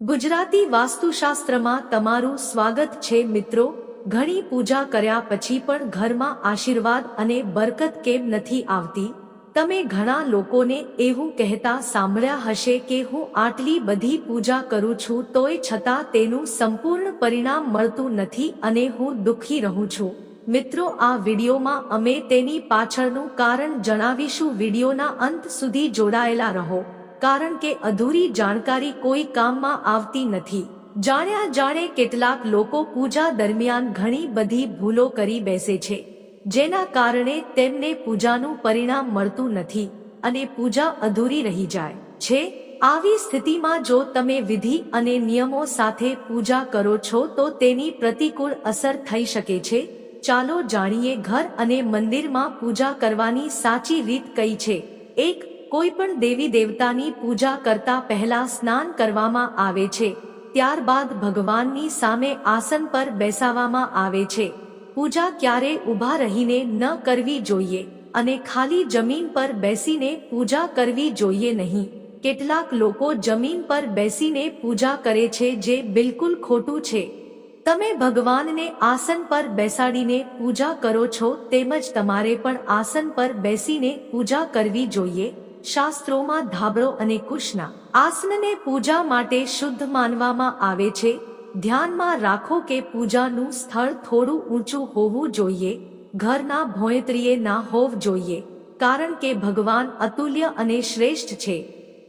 ગુજરાતી વાસ્તુશાસ્ત્રમાં તમારું સ્વાગત છે મિત્રો. ઘણી પૂજા કર્યા પછી પણ ઘરમાં આશીર્વાદ અને બરકત કેમ નથી આવતી? તમે ઘણા લોકોને એવું કહેતા સાંભળ્યા હશે કે હું આટલી બધી પૂજા કરું છું તોય છતાં તેનું સંપૂર્ણ પરિણામ મળતું નથી અને હું દુઃખી રહું છું. મિત્રો, આ વિડીયોમાં અમે તેની પાછળનું કારણ જણાવીશું. વિડીયોના અંત સુધી જોડાયેલા રહો. કારણ કે અધૂરી જાણકારી કોઈ કામમાં આવતી નથી. જાણ્યા જાણે કેટલાક લોકો પૂજા દરમિયાન ઘણી બધી ભૂલો કરી બેસે છે, જેના કારણે તેમને પૂજાનું પરિણામ મળતું નથી અને પૂજા અધૂરી રહી જાય છે. આવી સ્થિતિમાં જો તમે વિધિ અને નિયમો સાથે પૂજા કરો છો તો તેની પ્રતિકૂળ અસર થઈ શકે છે. ચાલો જાણીએ ઘર અને મંદિરમાં પૂજા કરવાની સાચી રીત કઈ છે. એક કોઈ પણ દેવી દેવતાની પૂજા કરતા પહેલા સ્નાન કરવામાં આવે છે, ત્યારબાદ ભગવાનની સામે આસન પર બેસાવામાં આવે છે. પૂજા ક્યારે ઊભા રહીને ન કરવી જોઈએ અને ખાલી જમીન પર બેસીને પૂજા કરવી જોઈએ નહીં. કેટલાક લોકો જમીન પર બેસીને પૂજા કરે છે જે બિલકુલ ખોટું છે. તમે ભગવાનને આસન પર બેસાડીને પૂજા કરો છો તેમજ તમારે પણ આસન પર બેસીને પૂજા કરવી જોઈએ. શાસ્ત્રોમાં ધાબળો અને કુશના આસનને પૂજા માટે શુદ્ધ માનવામાં આવે છે. ધ્યાનમાં રાખો કે પૂજાનું સ્થળ થોડું ઊંચું હોવું જોઈએ. ઘરના ભોંયત્રીએ ના હોવ જોઈએ, કારણ કે ભગવાન અતુલ્ય અને શ્રેષ્ઠ છે.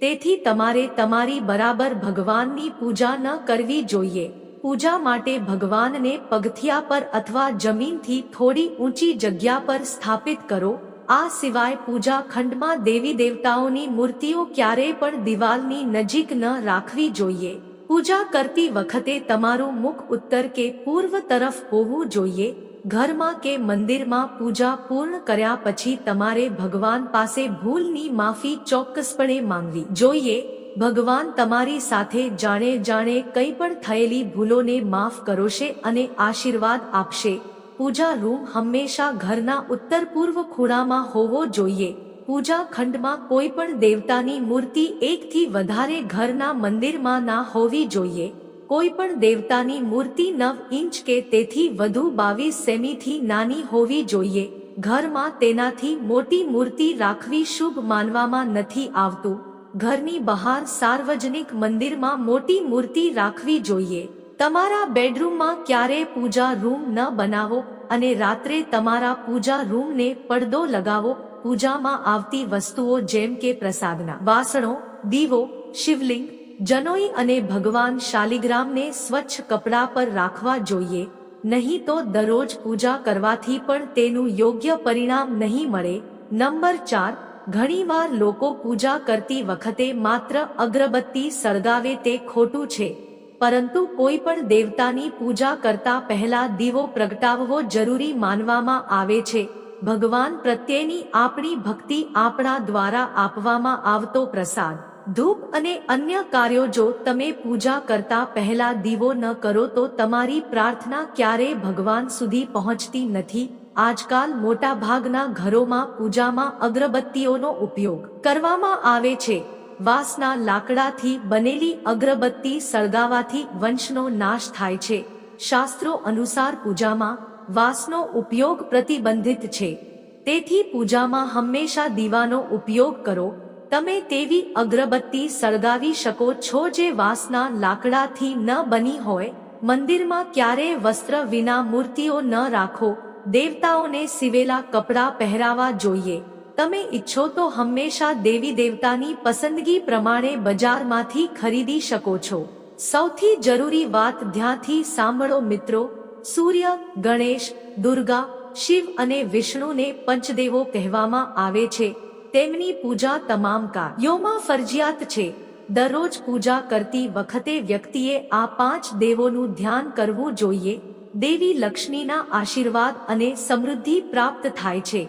તેથી તમારે તમારી બરાબર ભગવાનની પૂજા ન કરવી જોઈએ. પૂજા માટે ભગવાનને પગથિયા પર અથવા જમીનથી થોડી ઊંચી જગ્યા પર સ્થાપિત કરો. આ સિવાય પૂજા ખંડમાં દેવી દેવતાઓની મૂર્તિઓ ક્યારેય પણ દિવાલની નજીક ન રાખવી જોઈએ. પૂજા કરતી વખતે તમારું મુખ ઉત્તર કે પૂર્વ તરફ હોવું જોઈએ. ઘરમાં કે મંદિરમાં પૂજા પૂર્ણ કર્યા પછી તમારે ભગવાન પાસે ભૂલની માફી ચોક્કસપણે માંગવી જોઈએ. ભગવાન તમારી સાથે જાણે જાણે કંઈ પણ થયેલી ભૂલોને માફ કરોશે અને આશીર્વાદ આપશે. પૂજા રૂમ હંમેશા ઘરના ઉત્તર પૂર્વ ખૂણામાં હોવો જોઈએ. પૂજા ખંડમાં કોઈ પણ દેવતાની મૂર્તિ એકથી વધારે ઘરના મંદિરમાં ના હોવી જોઈએ. કોઈ પણ દેવતાની મૂર્તિ નવ ઇંચ કે તેથી વધુ બાવીસ સેમીથી નાની હોવી જોઈએ. ઘરમાં તેનાથી મોટી મૂર્તિ રાખવી શુભ માનવામાં નથી આવતું. ઘરની બહાર સાર્વજનિક મંદિરમાં મોટી મૂર્તિ રાખવી જોઈએ. તમારા બેડરૂમમાં ક્યારેય પૂજા રૂમ ન બનાવો અને રાત્રે તમારા પૂજા રૂમને પડદો લગાવો. પૂજામાં આવતી વસ્તુઓ જેમ કે પ્રસાદના વાસણો, દીવો, શિવલિંગ, જનોઈ અને ભગવાન શાલિગ્રામને સ્વચ્છ કપડા પર રાખવા જોઈએ. નહીં તો દરરોજ પૂજા કરવાથી પણ તેનું યોગ્ય પરિણામ નહીં મળે. નંબર ચાર, ઘણીવાર લોકો પૂજા કરતી વખતે માત્ર અગરબત્તી સળગાવે તે ખોટું છે. પરંતુ કોઈ પણ દેવતાની પૂજા કરતા પહેલા દીવો પ્રગટાવવો જરૂરી માનવામાં આવે છે. ભગવાન પ્રત્યેની આપણી ભક્તિ આપણા દ્વારા આપવામાં આવતો પ્રસાદ. ધૂપ અને અન્ય કાર્યો જો તમે પૂજા કરતા પહેલા દીવો ન કરો તો તમારી પ્રાર્થના ક્યારેય ભગવાન સુધી પહોંચતી નથી. આજકાલ મોટાભાગના ઘરોમાં પૂજામાં અગરબત્તીઓનો ઉપયોગ કરવામાં આવે છે. વાંસના લાકડાથી બનેલી અગરબત્તી સળગાવાથી વંશનો નાશ થાય છે. શાસ્ત્રો અનુસાર પૂજામાં વાંસનો ઉપયોગ પ્રતિબંધિત છે. તેથી પૂજામાં હંમેશા દીવાનો ઉપયોગ કરો. તમે તેવી અગરબત્તી સળગાવી શકો છો જે વાંસના લાકડાથી ન બની હોય. મંદિરમાં ક્યારેય વસ્ત્ર વિના મૂર્તિઓ ન રાખો. દેવતાઓને સિવેલા કપડાં પહેરાવા જોઈએ. તમે ઈચ્છો તો હંમેશા દેવી દેવતાની પસંદગી પ્રમાણે બજારમાંથી ખરીદી શકો છો. સૌથી જરૂરી વાત ધ્યાનથી સાંભળો મિત્રો, સૂર્ય, ગણેશ, દુર્ગા, શિવ અને વિષ્ણુને પંચદેવો કહેવામાં આવે છે. તેમની પૂજા તમામ કાર્યોમાં ફરજિયાત છે. દરરોજ પૂજા કરતી વખતે વ્યક્તિએ આ પાંચ દેવોનું ધ્યાન કરવું જોઈએ. દેવી લક્ષ્મીના આશીર્વાદ અને સમૃદ્ધિ પ્રાપ્ત થાય છે.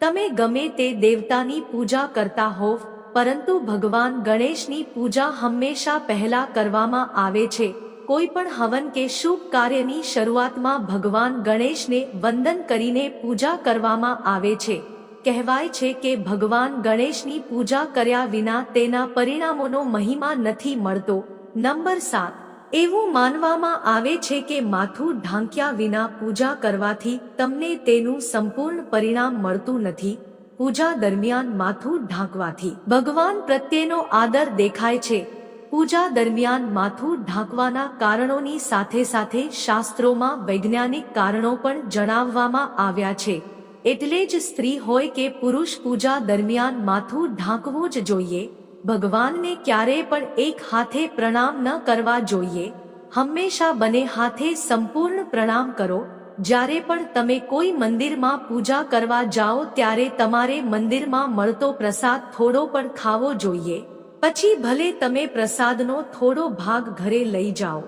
તમે ગમે તે દેવતાની પૂજા કરતા હોવ, પરંતુ ભગવાન ગણેશની પૂજા હંમેશા પહેલા કરવામાં આવે છે. કોઈ પણ હવન કે શુભ કાર્યની શરૂઆતમાં ભગવાન ગણેશને વંદન કરીને પૂજા કરવામાં આવે છે. કહેવાય છે કે ભગવાન ગણેશની પૂજા કર્યા વિના તેના પરિણામોનો મહિમા નથી મળતો. નંબર સાત. એવું માનવામાં આવે છે કે માથું ઢાંક્યા વિના પૂજા કરવાથી તમને તેનું સંપૂર્ણ પરિણામ મળતું નથી. પૂજા દરમિયાન માથું ઢાંકવાથી. ભગવાન પ્રત્યેનો આદર દેખાય છે. પૂજા દરમિયાન માથું ઢાંકવાના કારણોની સાથે સાથે શાસ્ત્રોમાં વૈજ્ઞાનિક કારણો પણ જણાવવામાં આવ્યા છે. એટલે જ સ્ત્રી હોય કે પુરુષ પૂજા દરમિયાન માથું ઢાંકવું જ જોઈએ. ભગવાનને ક્યારેય પણ એક હાથે પ્રણામ ન કરવા જોઈએ. હંમેશા બંને હાથે સંપૂર્ણ પ્રણામ કરો. જ્યારે પણ તમે કોઈ મંદિરમાં પૂજા કરવા જાઓ ત્યારે તમારે મંદિરમાં મળતો પ્રસાદ થોડો પણ ખાવો જોઈએ. પછી ભલે તમે પ્રસાદનો થોડો ભાગ ઘરે લઈ જાઓ.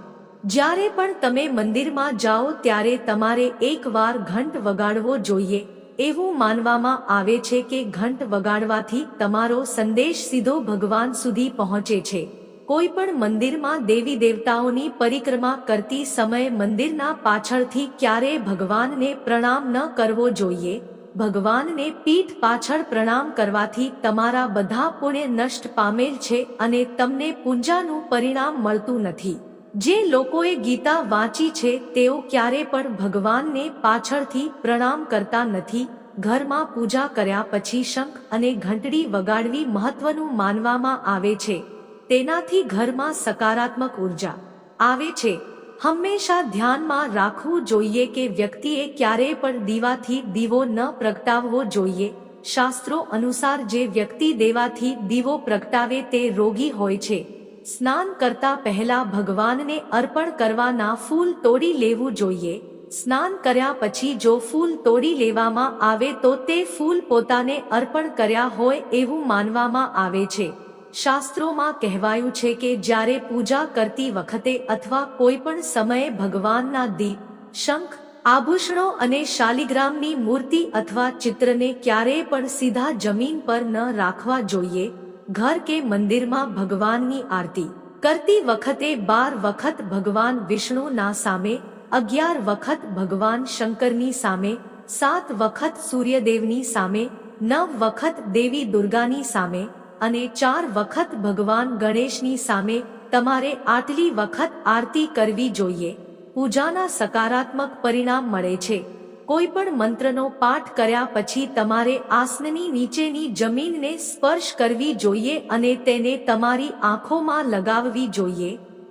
જ્યારે પણ તમે મંદિરમાં જાઓ ત્યારે તમારે એકવાર ઘંટ વગાડવો જોઈએ. એવું માનવામાં આવે છે કે ઘંટ વગાડવાથી તમારો સંદેશ સીધો ભગવાન સુધી પહોંચે છે. કોઈ પણ મંદિરમાં દેવી દેવતાઓની પરિક્રમા કરતી સમયે મંદિરના પાછળથી ક્યારેય ભગવાનને પ્રણામ ન કરવો જોઈએ? ભગવાનને પીઠ પાછળ પ્રણામ કરવાથી તમારા બધા પુણ્ય નષ્ટ પામેલ છે અને તમને પૂંજાનું પરિણામ મળતું નથી. જે લોકોએ ગીતા વાંચી છે, તેઓ ક્યારે પણ ભગવાનને પાછળથી પ્રણામ કરતા નથી. ઘરમાં પૂજા કર્યા પછી શંખ અને ઘંટડી વગાડવી મહત્વનું માનવામાં આવે છે. તેનાથી ઘરમાં સકારાત્મક ઊર્જા આવે છે. હંમેશા ધ્યાનમાં રાખવું જોઈએ કે વ્યક્તિએ ક્યારેય પણ દીવાથી દીવો ન પ્રગટાવવો જોઈએ. શાસ્ત્રો અનુસાર જે વ્યક્તિ દેવાથી દીવો પ્રગટાવે તે રોગી હોય છે. સ્નાન કરતા પહેલા ભગવાનને અર્પણ કરવાના ફૂલ તોડી લેવું જોઈએ. સ્નાન કર્યા પછી જો ફૂલ તોડી લેવામાં આવે તો તે ફૂલ પોતાને અર્પણ કર્યા હોય એવું માનવામાં આવે છે. શાસ્ત્રોમાં કહેવાયું છે કે જ્યારે પૂજા કરતી વખતે અથવા કોઈ પણ સમયે ભગવાનના દીપ શંખ, આભૂષણો અને શાલિગ્રામની મૂર્તિ અથવા ચિત્રને ક્યારેય પણ સીધા જમીન પર ન રાખવા જોઈએ. ઘર કે મંદિરમાં ભગવાનની આરતી. કરતી વખતે બાર વખત ભગવાન વિષ્ણુના સામે, અગિયાર વખત ભગવાન શંકરની સામે, સાત વખત સૂર્યદેવની સામે, નવ વખત દેવી દુર્ગાની સામે અને ચાર વખત ભગવાન ગણેશની સામે તમારે આટલી વખત આરતી કરવી જોઈએ. પૂજાના સકારાત્મક પરિણામ મળે છે. કોઈ પણ મંત્રનો પાઠ કર્યા પછી તમારે આસનની નીચેની જમીનને સ્પર્શ કરવી જોઈએ અને તેને તમારી આંખોમાં લગાવવી જોઈએ.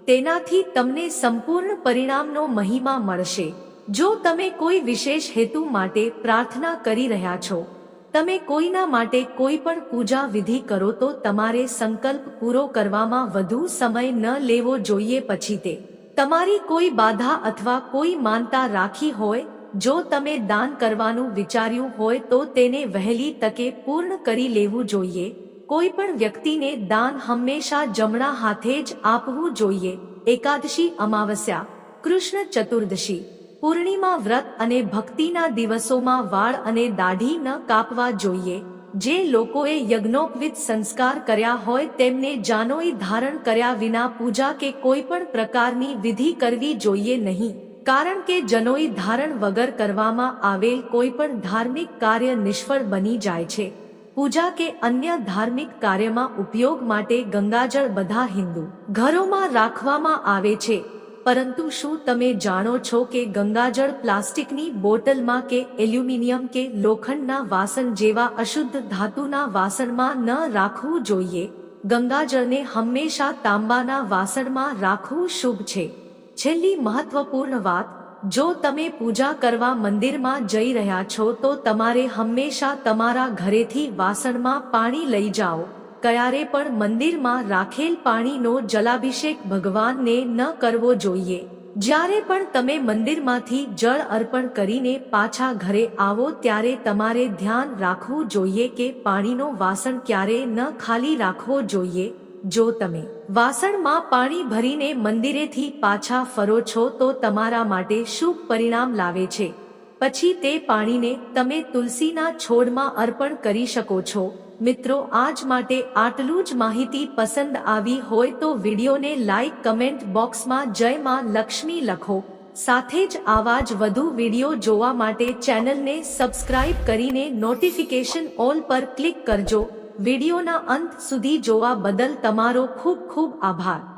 તેનાથી તમને સંપૂર્ણ પરિણામનો મહિમા મળશે. જો તમે કોઈ વિશેષ હેતુ માટે પ્રાર્થના કરી રહ્યા છો, તમે કોઈના માટે કોઈ પણ પૂજા વિધિ કરો તો તમારે સંકલ્પ પૂરો કરવામાં વધુ સમય ન લેવો જોઈએ પછી તે તમારી કોઈ બાધા અથવા કોઈ માનતા રાખી હોય જો તમે દાન કરવાનું વિચાર્યું હોય તો તેને વહેલી તકે પૂર્ણ કરી લેવું જોઈએ. કોઈ પણ વ્યક્તિને દાન હંમેશા જમણા હાથે જ આપવું જોઈએ. એકાદશી અમાવસ્યા, કૃષ્ણ ચતુર્દશી, પૂર્ણિમા વ્રત અને ભક્તિના દિવસોમાં વાળ અને દાઢી ન કાપવા જોઈએ. જે લોકોએ યજ્ઞોપવિત સંસ્કાર કર્યા હોય તેમને જાનોઈ ધારણ કર્યા વિના પૂજા કે કોઈ પણ પ્રકારની વિધિ કરવી જોઈએ નહીં. કારણ કે જનોઈ ધારણ વગર કરવામાં આવેલ કોઈ પણ ધાર્મિક કાર્ય નિષ્ફળ બની જાય છે. પૂજા કે અન્ય ધાર્મિક કાર્યમાં ઉપયોગ માટે ગંગાજળ બધા હિન્દુ ઘરોમાં રાખવામાં આવે છે. પરંતુ શું તમે જાણો છો કે ગંગાજળ પ્લાસ્ટિકની બોટલમાં કે એલ્યુમિનિયમ કે લોખંડના વાસણ જેવા અશુદ્ધ ધાતુના વાસણમાં ન રાખવું જોઈએ? ગંગાજળને હંમેશા તાંબાના વાસણમાં રાખવું શુભ છે. છેલ્લી મહત્વપૂર્ણ વાત, જો તમે પૂજા કરવા મંદિરમાં જઈ રહ્યા છો તો તમારે હંમેશા તમારા ઘરેથી વાસણમાં પાણી લઈ જાઓ. ક્યારે પણ મંદિરમાં રાખેલ પાણીનો જલાભિષેક ભગવાનને ન કરવો જોઈએ. જ્યારે પણ તમે મંદિરમાંથી જળ અર્પણ કરીને પાછા ઘરે આવો ત્યારે તમારે ધ્યાન રાખવું જોઈએ કે પાણીનો વાસણ ક્યારે ન ખાલી રાખવો જોઈએ. જો તમે વાસણમાં પાણી ભરીને મંદિરેથી પાછા ફરો છો તો તમારા માટે શુભ પરિણામ લાવે છે. પછી તે પાણીને તમે તુલસીના છોડમાં અર્પણ કરી શકો છો. મિત્રો, આજ માટે આટલું જ માહિતી પસંદ આવી હોય તો વિડીયોને લાઈક કમેન્ટ બોક્સમાં જય માં લક્ષ્મી લખો. સાથે જ આવા જ વધુ વીડિયો જોવા માટે ચેનલને સબસ્ક્રાઇબ કરીને નોટિફિકેશન ઓલ પર ક્લિક કરજો. વિડીયોના અંત સુધી જોવા બદલ તમારો ખૂબ ખૂબ આભાર.